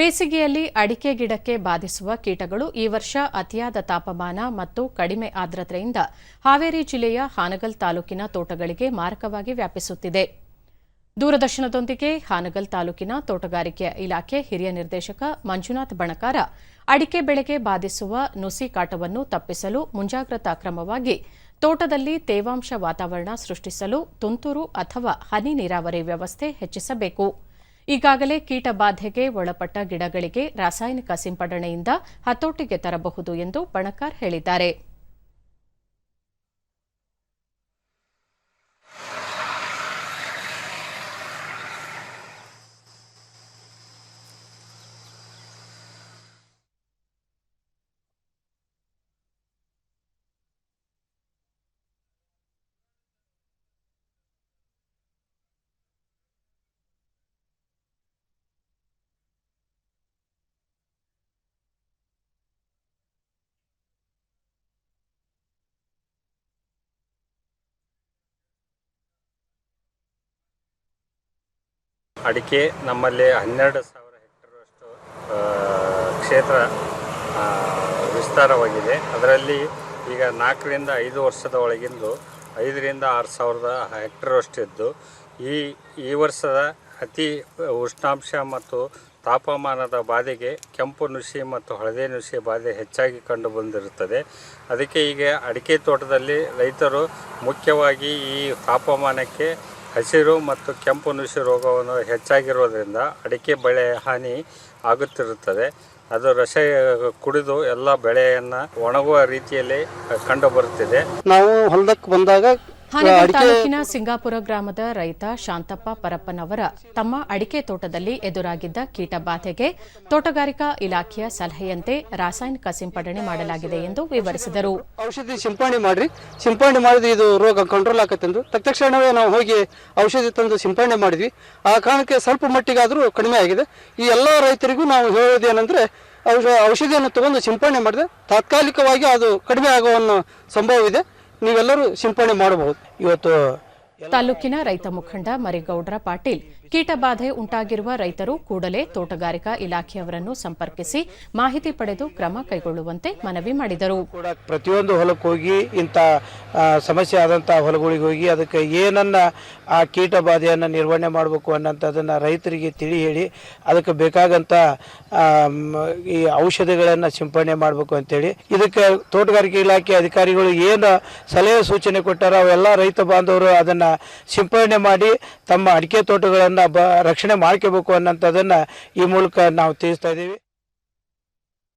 ಬೇಸಿಗೆಯಲ್ಲಿ ಅಡಿಕೆ ಗಿಡಕ್ಕೆ ಬಾಧಿಸುವ ಕೀಟಗಳು ಈ ವರ್ಷ ಅತಿಯಾದ ತಾಪಮಾನ ಮತ್ತು ಕಡಿಮೆ ಆರ್ದ್ರತೆಯಿಂದ ಹಾವೇರಿ ಜಿಲ್ಲೆಯ ಹಾನಗಲ್ ತಾಲೂಕಿನ ತೋಟಗಳಿಗೆ ಮಾರಕವಾಗಿ ವ್ಯಾಪಿಸುತ್ತಿದೆ. ದೂರದರ್ಶನದೊಂದಿಗೆ ಹಾನಗಲ್ ತಾಲೂಕಿನ ತೋಟಗಾರಿಕೆ ಇಲಾಖೆ ಹಿರಿಯ ನಿರ್ದೇಶಕ ಮಂಜುನಾಥ್ ಬಣಕಾರ ಅಡಿಕೆ ಬೆಳೆಗೆ ಬಾಧಿಸುವ ನುಸಿ ಕಾಟವನ್ನು ತಪ್ಪಿಸಲು ಮುಂಜಾಗ್ರತಾ ಕ್ರಮವಾಗಿ ತೋಟದಲ್ಲಿ ತೇವಾಂಶ ವಾತಾವರಣ ಸೃಷ್ಟಿಸಲು ತುಂತುರು ಅಥವಾ ಹನಿ ನೀರಾವರಿ ವ್ಯವಸ್ಥೆ ಹೆಚ್ಚಿಸಬೇಕು. ಈಗಾಗಲೇ ಕೀಟ ಬಾಧೆಗೆ ಒಳಪಟ್ಟ ಗಿಡಗಳಿಗೆ ರಾಸಾಯನಿಕ ಸಿಂಪಡಣೆಯಿಂದ ಹತೋಟಿಗೆ ತರಬಹುದು ಎಂದು ಬಣಕಾರ್ ಹೇಳಿದ್ದಾರೆ. ಅಡಿಕೆ ನಮ್ಮಲ್ಲಿ ಹನ್ನೆರಡು ಸಾವಿರ ಹೆಕ್ಟೇರಷ್ಟು ಕ್ಷೇತ್ರ ವಿಸ್ತಾರವಾಗಿದೆ. ಅದರಲ್ಲಿ ಈಗ ನಾಲ್ಕರಿಂದ ಐದು ವರ್ಷದ ಒಳಗಿಂದು ಐದರಿಂದ ಆರು ಸಾವಿರದ ಹೆಕ್ಟೇರಷ್ಟು ಇದ್ದು ಈ ಈ ವರ್ಷದ ಅತಿ ಉಷ್ಣಾಂಶ ಮತ್ತು ತಾಪಮಾನದ ಬಾಧೆಗೆ ಕೆಂಪು ನುಸಿ ಮತ್ತು ಹಳದಿ ನುಸಿ ಬಾಧೆ ಹೆಚ್ಚಾಗಿ ಕಂಡು ಬಂದಿರುತ್ತದೆ. ಅದಕ್ಕೆ ಈಗ ಅಡಿಕೆ ತೋಟದಲ್ಲಿ ರೈತರು ಮುಖ್ಯವಾಗಿ ಈ ತಾಪಮಾನಕ್ಕೆ ಹಸಿರು ಮತ್ತು ಕೆಂಪು ನುಸಿ ರೋಗವನ್ನು ಹೆಚ್ಚಾಗಿರೋದ್ರಿಂದ ಅಡಿಕೆ ಬೆಳೆ ಹಾನಿ ಆಗುತ್ತಿರುತ್ತದೆ. ಅದು ರಸ ಕುಡಿದು ಎಲ್ಲ ಬೆಳೆಯನ್ನು ಒಣಗುವ ರೀತಿಯಲ್ಲಿ ಕಂಡುಬರುತ್ತಿದೆ. ನಾವು ಹೊಲದಕ್ಕೆ ಬಂದಾಗ ಹಾನಗಲ್ ತಾಲೂಕಿನ ಸಿಂಗಾಪುರ ಗ್ರಾಮದ ರೈತ ಶಾಂತಪ್ಪ ಪರಪ್ಪನವರ ತಮ್ಮ ಅಡಿಕೆ ತೋಟದಲ್ಲಿ ಎದುರಾಗಿದ್ದ ಕೀಟ ಬಾಧೆಗೆ ತೋಟಗಾರಿಕಾ ಇಲಾಖೆಯ ಸಲಹೆಯಂತೆ ರಾಸಾಯನಿಕ ಸಿಂಪಡಣೆ ಮಾಡಲಾಗಿದೆ ಎಂದು ವಿವರಿಸಿದರು. ಔಷಧಿ ಸಿಂಪಡಣೆ ಮಾಡ್ರಿ. ಸಿಂಪಡಣೆ ಮಾಡಿದ್ರೆ ಇದು ರೋಗ ಕಂಟ್ರೋಲ್ ಆಕತ್ತಂದ್ರು ತಕ್ಷಣವೇ ನಾವು ಹೋಗಿ ಔಷಧಿ ತಂದು ಸಿಂಪಡಣೆ ಮಾಡಿದ್ವಿ. ಆ ಕಾರಣಕ್ಕೆ ಸ್ವಲ್ಪ ಮಟ್ಟಿಗಾದರೂ ಕಡಿಮೆ ಆಗಿದೆ. ಈ ಎಲ್ಲ ರೈತರಿಗೂ ನಾವು ಹೇಳೋದೇನೆಂದ್ರೆ ಔಷ ಔಷಧಿಯನ್ನು ತಗೊಂಡು ಸಿಂಪಡಣೆ ಮಾಡಿದ್ರೆ ತಾತ್ಕಾಲಿಕವಾಗಿ ಅದು ಕಡಿಮೆ ಆಗುವ ಸಂಭವವಿದೆ. ಸಂಭವ ಇದೆ ನೀವೆಲ್ಲರೂ ಸಿಂಪಡಣೆ ಮಾಡಬಹುದು. ಇವತ್ತು ತಾಲೂಕಿನ ರೈತ ಮುಖಂಡ ಮರಿಗೌಡ್ರ ಪಾಟೀಲ್ ಕೀಟಬಾಧೆ ಉಂಟಾಗಿರುವ ರೈತರು ಕೂಡಲೇ ತೋಟಗಾರಿಕಾ ಇಲಾಖೆಯವರನ್ನು ಸಂಪರ್ಕಿಸಿ ಮಾಹಿತಿ ಪಡೆದು ಕ್ರಮ ಕೈಗೊಳ್ಳುವಂತೆ ಮನವಿ ಮಾಡಿದರು. ಕೂಡ ಪ್ರತಿಯೊಂದು ಹೊಲಕ್ಕೆ ಹೋಗಿ ಇಂಥ ಸಮಸ್ಯೆ ಆದಂಥ ಹೊಲಗಳಿಗೆ ಹೋಗಿ ಅದಕ್ಕೆ ಏನನ್ನ ಆ ಕೀಟ ಬಾಧೆಯನ್ನು ನಿರ್ವಹಣೆ ಮಾಡಬೇಕು ಅನ್ನೋಂಥದ್ದನ್ನು ರೈತರಿಗೆ ತಿಳಿ ಹೇಳಿ ಅದಕ್ಕೆ ಬೇಕಾಗಂತ ಈ ಔಷಧಿಗಳನ್ನು ಸಿಂಪಡಣೆ ಮಾಡಬೇಕು ಅಂತೇಳಿ. ಇದಕ್ಕೆ ತೋಟಗಾರಿಕೆ ಇಲಾಖೆ ಅಧಿಕಾರಿಗಳು ಏನು ಸಲಹೆ ಸೂಚನೆ ಕೊಟ್ಟಾರೋ ಅವೆಲ್ಲ ರೈತ ಬಾಂಧವರು ಅದನ್ನು ಸಿಂಪಡಣೆ ಮಾಡಿ ತಮ್ಮ ಅಡಿಕೆ ತೋಟಗಳನ್ನು ಬ ರಕ್ಷಣೆ ಮಾಡ್ಕೋಬೇಕು ಅನ್ನೋಂಥದ್ದನ್ನು ಈ ಮೂಲಕ ನಾವು ತಿಳಿಸ್ತಾ ಇದ್ದೀವಿ.